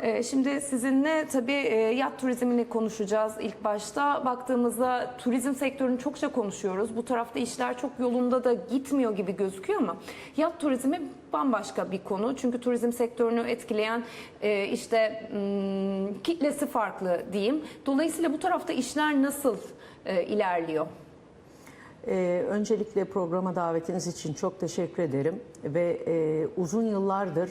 Ee, Şimdi sizinle tabii e, yat turizmini konuşacağız ilk başta. Baktığımızda turizm sektörünü çokça konuşuyoruz. Bu tarafta işler çok yolunda da gitmiyor gibi gözüküyor ama yat turizmi bambaşka bir konu. Çünkü turizm sektörünü etkileyen e, işte hmm, kitlesi farklı diyeyim. Dolayısıyla bu tarafta işler nasıl e, ilerliyor? Ee, öncelikle programa davetiniz için çok teşekkür ederim ve e, uzun yıllardır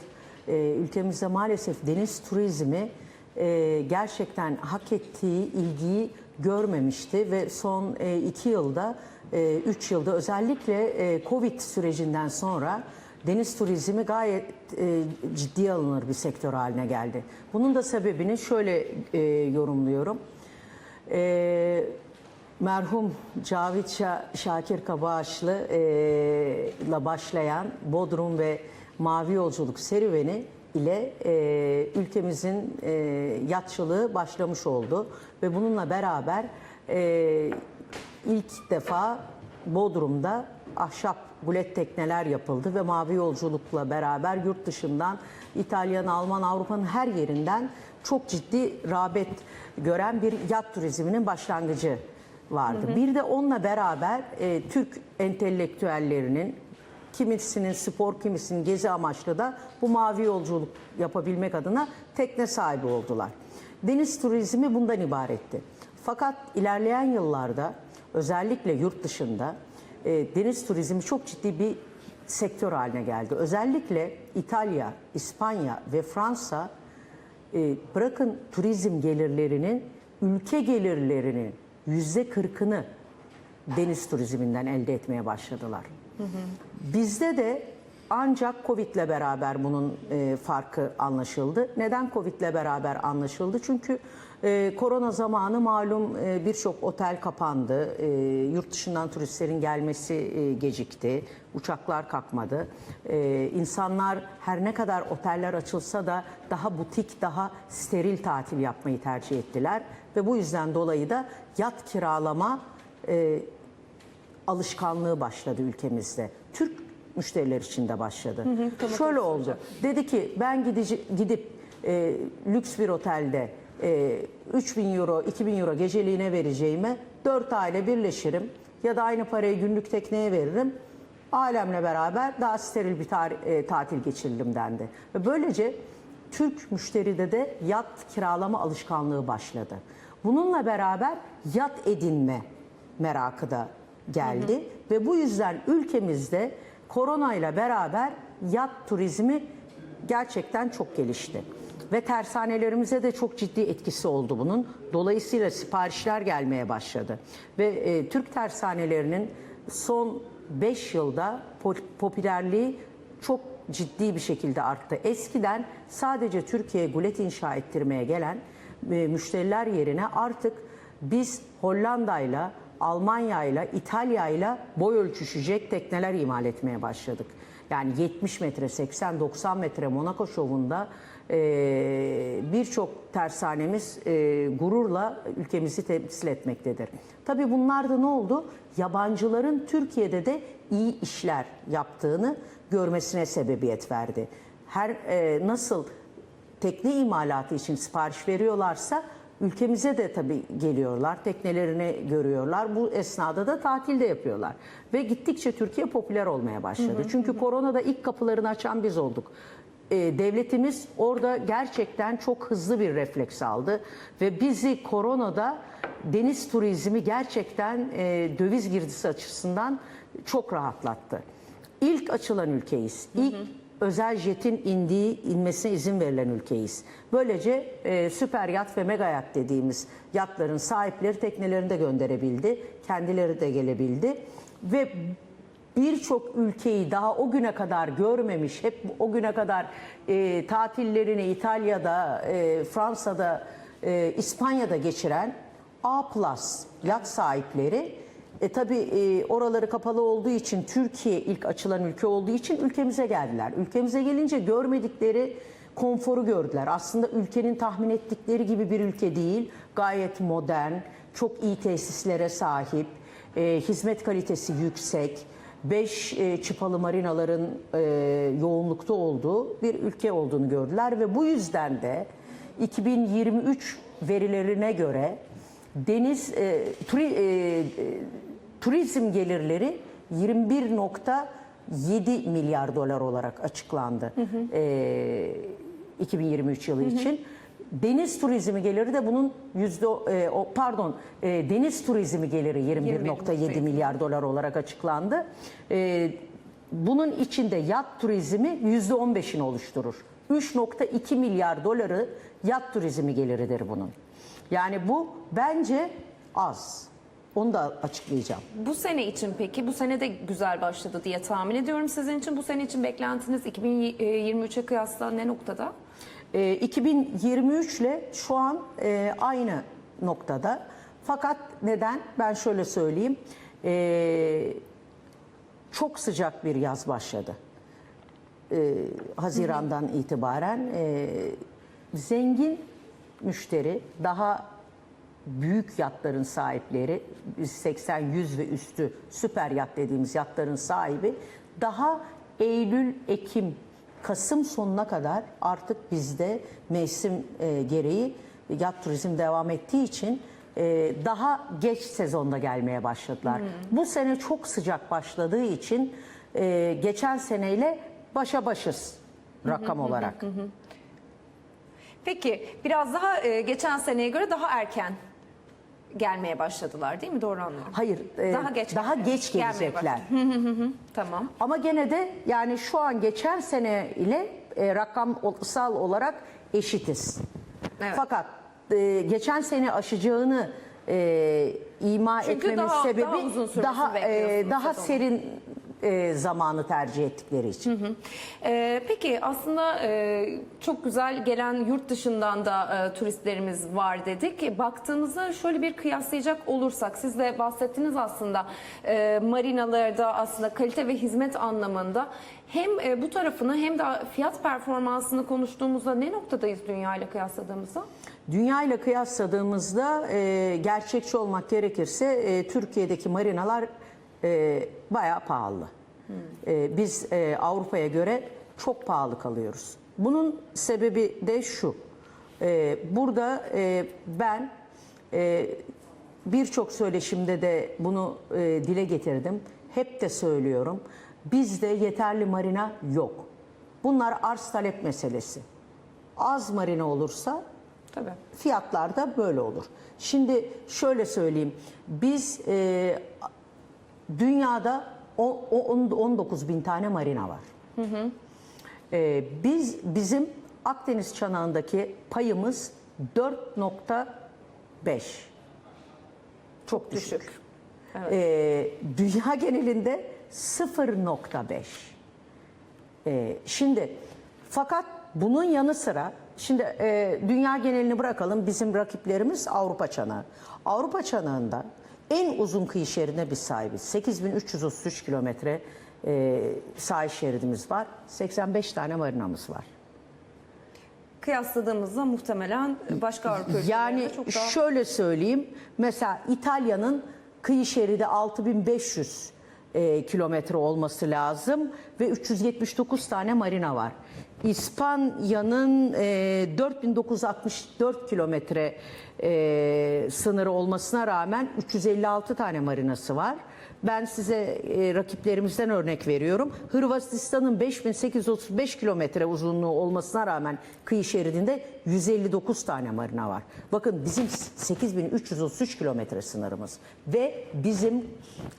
e, ülkemizde maalesef deniz turizmi e, gerçekten hak ettiği ilgiyi görmemişti ve son e, iki yılda, e, üç yılda özellikle Covid sürecinden sonra deniz turizmi gayet e, ciddiye alınır bir sektör haline geldi. Bunun da sebebini şöyle yorumluyorum. Merhum Cavit Şa- Şakir Kabaşlı e, başlayan Bodrum ve Mavi Yolculuk serüveni ile e, ülkemizin e, yatçılığı başlamış oldu ve bununla beraber e, ilk defa Bodrum'da ahşap gulet tekneler yapıldı ve mavi yolculukla beraber yurt dışından İtalyan, Alman, Avrupa'nın her yerinden çok ciddi rağbet gören bir yat turizminin başlangıcı vardı. Bir de onunla beraber e, Türk entelektüellerinin kimisinin spor, kimisinin gezi amaçlı da bu mavi yolculuk yapabilmek adına tekne sahibi oldular. Deniz turizmi bundan ibaretti. Fakat ilerleyen yıllarda özellikle yurt dışında e, deniz turizmi çok ciddi bir sektör haline geldi. Özellikle İtalya, İspanya ve Fransa e, bırakın turizm gelirlerinin ülke gelirlerinin yüzde kırkını deniz turizminden elde etmeye başladılar. Bizde de ancak Covid ile beraber bunun e, farkı anlaşıldı. Neden Covid ile beraber anlaşıldı? Çünkü e, korona zamanı malum e, birçok otel kapandı. E, yurt dışından turistlerin gelmesi e, gecikti. Uçaklar kalkmadı. E, insanlar her ne kadar oteller açılsa da daha butik, daha steril tatil yapmayı tercih ettiler. Ve bu yüzden dolayı da yat kiralama e, alışkanlığı başladı ülkemizde. Türk müşteriler için de başladı. Şöyle oldu. Dedi ki ben gidici, gidip e, lüks bir otelde e, 3000 euro, 2000 euro geceliğine vereceğime 4 aile birleşirim ya da aynı parayı günlük tekneye veririm. Ailemle beraber daha steril bir tar- e, tatil geçiririm dendi. Ve böylece Türk müşteride de yat kiralama alışkanlığı başladı. Bununla beraber yat edinme merakı da geldi ve bu yüzden ülkemizde korona ile beraber yat turizmi gerçekten çok gelişti. Ve tersanelerimize de çok ciddi etkisi oldu bunun. Dolayısıyla siparişler gelmeye başladı. Ve e, Türk tersanelerinin son 5 yılda po- popülerliği çok ciddi bir şekilde arttı. Eskiden sadece Türkiye'ye gulet inşa ettirmeye gelen e, müşteriler yerine artık biz Hollanda'yla, Almanya'yla, İtalya'yla boy ölçüşecek tekneler imal etmeye başladık. Yani 70 metre, 80-90 metre Monaco şovunda e, birçok tersanemiz e, gururla ülkemizi temsil etmektedir. Tabii bunlar da ne oldu? Yabancıların Türkiye'de de iyi işler yaptığını görmesine sebebiyet verdi. Her e, nasıl tekne imalatı için sipariş veriyorlarsa ülkemize de tabii geliyorlar, teknelerini görüyorlar. Bu esnada da tatilde yapıyorlar. Ve gittikçe Türkiye popüler olmaya başladı. Çünkü koronada ilk kapılarını açan biz olduk. Ee, devletimiz orada gerçekten çok hızlı bir refleks aldı ve bizi koronada deniz turizmi gerçekten e, döviz girdisi açısından çok rahatlattı. İlk açılan ülkeyiz. İlk özel jetin indiği, inmesine izin verilen ülkeyiz. Böylece e, süper yat ve mega yat dediğimiz yatların sahipleri teknelerini de gönderebildi. Kendileri de gelebildi. Ve birçok ülkeyi daha o güne kadar görmemiş, hep o güne kadar e, tatillerini İtalya'da, e, Fransa'da, e, İspanya'da geçiren A yat sahipleri e tabii e, oraları kapalı olduğu için Türkiye ilk açılan ülke olduğu için ülkemize geldiler. Ülkemize gelince görmedikleri konforu gördüler. Aslında ülkenin tahmin ettikleri gibi bir ülke değil. Gayet modern, çok iyi tesislere sahip, e, hizmet kalitesi yüksek, 5 çıpalı marinaların e, yoğunlukta olduğu bir ülke olduğunu gördüler ve bu yüzden de 2023 verilerine göre deniz e, turi, e, e, turizm gelirleri 21.7 milyar dolar olarak açıklandı. E, 2023 yılı için. Deniz turizmi geliri de bunun yüzde e, o pardon e, deniz turizmi geliri 21.7 milyar dolar olarak açıklandı. E, bunun içinde yat turizmi yüzde 15'ini oluşturur. 3.2 milyar doları yat turizmi geliridir bunun. Yani bu bence az. Onu da açıklayacağım. Bu sene için peki, bu sene de güzel başladı diye tahmin ediyorum sizin için. Bu sene için beklentiniz 2023'e kıyasla ne noktada? E, 2023 ile şu an e, aynı noktada. Fakat neden? Ben şöyle söyleyeyim. E, çok sıcak bir yaz başladı. E, Haziran'dan itibaren e, zengin müşteri daha büyük yatların sahipleri, biz 80, 100 ve üstü süper yat dediğimiz yatların sahibi daha Eylül, Ekim, Kasım sonuna kadar artık bizde mevsim e, gereği yat turizm devam ettiği için e, daha geç sezonda gelmeye başladılar. Bu sene çok sıcak başladığı için e, geçen seneyle başa başız rakam olarak. Peki biraz daha e, geçen seneye göre daha erken gelmeye başladılar değil mi? Doğru anlıyorum. Hayır, e, Daha geç daha gelmeye- geç gelecekler. Tamam. Ama gene de yani şu an geçen sene ile e, rakamsal olarak eşitiz. Evet. Fakat e, geçen sene aşacağını e, ima Çünkü etmemin daha- sebebi daha uzun daha e, daha serin e, zamanı tercih ettikleri için. Ee, peki aslında e, çok güzel gelen yurt dışından da e, turistlerimiz var dedik. Baktığımızda şöyle bir kıyaslayacak olursak siz de bahsettiniz aslında e, marinalarda aslında kalite ve hizmet anlamında hem e, bu tarafını hem de fiyat performansını konuştuğumuzda ne noktadayız dünya ile kıyasladığımızda? Dünya ile kıyasladığımızda e, gerçekçi olmak gerekirse e, Türkiye'deki marinalar e, bayağı pahalı. E, biz e, Avrupa'ya göre çok pahalı kalıyoruz. Bunun sebebi de şu. E, burada e, ben e, birçok söyleşimde de bunu e, dile getirdim. Hep de söylüyorum. Bizde yeterli marina yok. Bunlar arz talep meselesi. Az marina olursa Tabii. fiyatlar da böyle olur. Şimdi şöyle söyleyeyim. Biz e, dünyada o, o- on- 19 bin tane marina var. E, biz bizim Akdeniz çanağındaki payımız 4.5. Çok düşük. Düşük. E, dünya genelinde 0.5. Ee, şimdi fakat bunun yanı sıra şimdi e, dünya genelini bırakalım bizim rakiplerimiz Avrupa çanağı. Avrupa çanağında en uzun kıyı şeridine biz sahibiz. 8333 kilometre e, sahil şeridimiz var. 85 tane marinamız var. Kıyasladığımızda muhtemelen başka Avrupa Yani çok daha... şöyle söyleyeyim. Mesela İtalya'nın kıyı şeridi 6500 e, kilometre olması lazım ve 379 tane marina var. İspanya'nın e, 4964 kilometre e, sınırı olmasına rağmen 356 tane marinası var. Ben size e, rakiplerimizden örnek veriyorum. Hırvatistan'ın 5835 kilometre uzunluğu olmasına rağmen kıyı şeridinde 159 tane marina var. Bakın bizim 8333 kilometre sınırımız ve bizim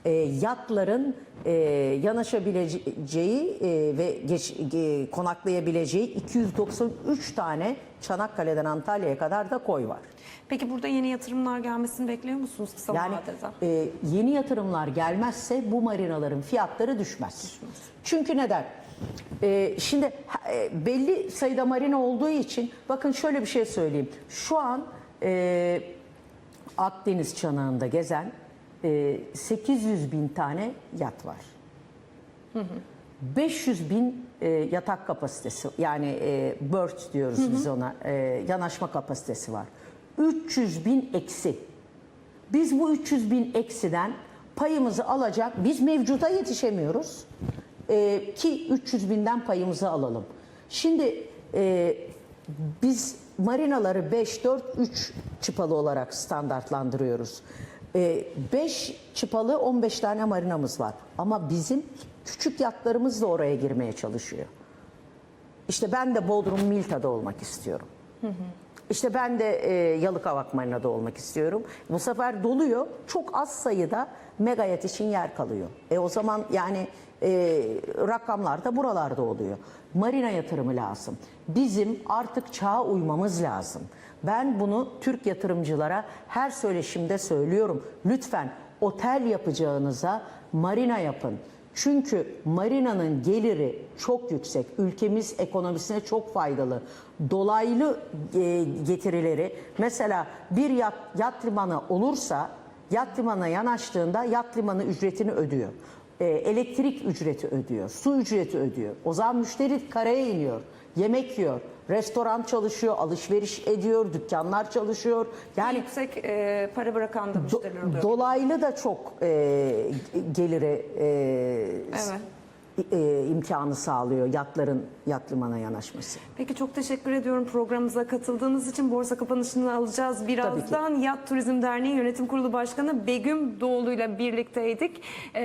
e, yatların e, yanaşabileceği e, ve geç, e, konaklayabileceği 293 tane Çanakkale'den Antalya'ya kadar da koy var. Peki burada yeni yatırımlar gelmesini bekliyor musunuz kısa Yani vadede? e, yeni yatırımlar gelmezse bu marinaların fiyatları düşmez. Çünkü neden? E, şimdi e, belli sayıda marina olduğu için bakın şöyle bir şey söyleyeyim. Şu an e, Akdeniz çanağında gezen e, 800 bin tane yat var. 500 bin e, yatak kapasitesi yani e, berth diyoruz biz ona e, yanaşma kapasitesi var. 300 bin eksi. Biz bu 300 bin eksiden payımızı alacak. Biz mevcuda yetişemiyoruz. Ee, ki 300 binden payımızı alalım. Şimdi e, biz marinaları 5, 4, 3 çıpalı olarak standartlandırıyoruz. 5 çıpalı 15 tane marinamız var. Ama bizim küçük yatlarımız da oraya girmeye çalışıyor. İşte ben de Bodrum Milta'da olmak istiyorum. İşte ben de e, Yalıkavak Marina'da olmak istiyorum. Bu sefer doluyor. Çok az sayıda megayat için yer kalıyor. E o zaman yani e, rakamlar da buralarda oluyor. Marina yatırımı lazım. Bizim artık çağa uymamız lazım. Ben bunu Türk yatırımcılara her söyleşimde söylüyorum. Lütfen otel yapacağınıza marina yapın. Çünkü marinanın geliri çok yüksek. Ülkemiz ekonomisine çok faydalı. Dolaylı e, getirileri mesela bir yat, yat limanı olursa yat limanına yanaştığında yat limanı ücretini ödüyor. E, elektrik ücreti ödüyor, su ücreti ödüyor. O zaman müşteri karaya iniyor, yemek yiyor, restoran çalışıyor, alışveriş ediyor, dükkanlar çalışıyor. Yani Yüksek e, para bırakan da müşteriler oluyor. dolaylı da çok e, geliri e, Evet. e, imkanı sağlıyor yatların yat limana yanaşması. Peki çok teşekkür ediyorum programımıza katıldığınız için. Borsa kapanışını alacağız birazdan. Yat Turizm Derneği Yönetim Kurulu Başkanı Begüm Doğulu ile birlikteydik. Ee,